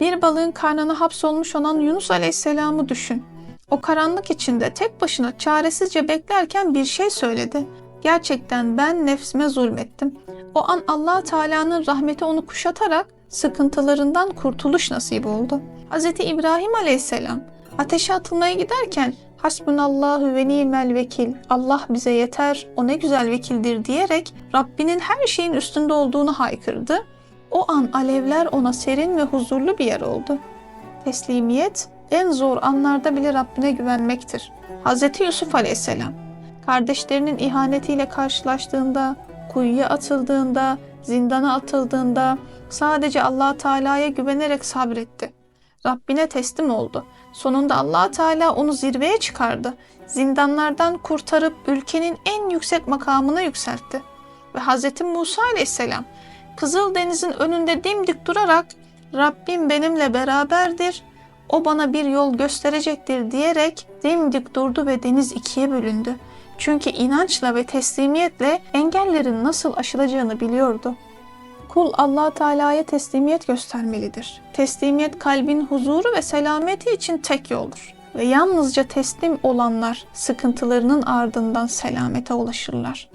Bir balığın karnına hapsolmuş olan Yunus Aleyhisselam'ı düşün. O karanlık içinde tek başına çaresizce beklerken bir şey söyledi. Gerçekten ben nefsime zulmettim. O an allah Teala'nın rahmeti onu kuşatarak sıkıntılarından kurtuluş nasip oldu. Hz. İbrahim Aleyhisselam ateşe atılmaya giderken Hasbunallahu ve nimel vekil. Allah bize yeter, o ne güzel vekildir diyerek Rabbinin her şeyin üstünde olduğunu haykırdı. O an alevler ona serin ve huzurlu bir yer oldu. Teslimiyet en zor anlarda bile Rabbine güvenmektir. Hz. Yusuf Aleyhisselam kardeşlerinin ihanetiyle karşılaştığında, kuyuya atıldığında, zindana atıldığında sadece allah Teala'ya güvenerek sabretti. Rabbine teslim oldu. Sonunda allah Teala onu zirveye çıkardı. Zindanlardan kurtarıp ülkenin en yüksek makamına yükseltti. Ve Hz. Musa aleyhisselam Kızıldeniz'in önünde dimdik durarak Rabbim benimle beraberdir, o bana bir yol gösterecektir diyerek dimdik durdu ve deniz ikiye bölündü. Çünkü inançla ve teslimiyetle engellerin nasıl aşılacağını biliyordu. Kul allah Teala'ya teslimiyet göstermelidir. Teslimiyet kalbin huzuru ve selameti için tek yoldur. Ve yalnızca teslim olanlar sıkıntılarının ardından selamete ulaşırlar.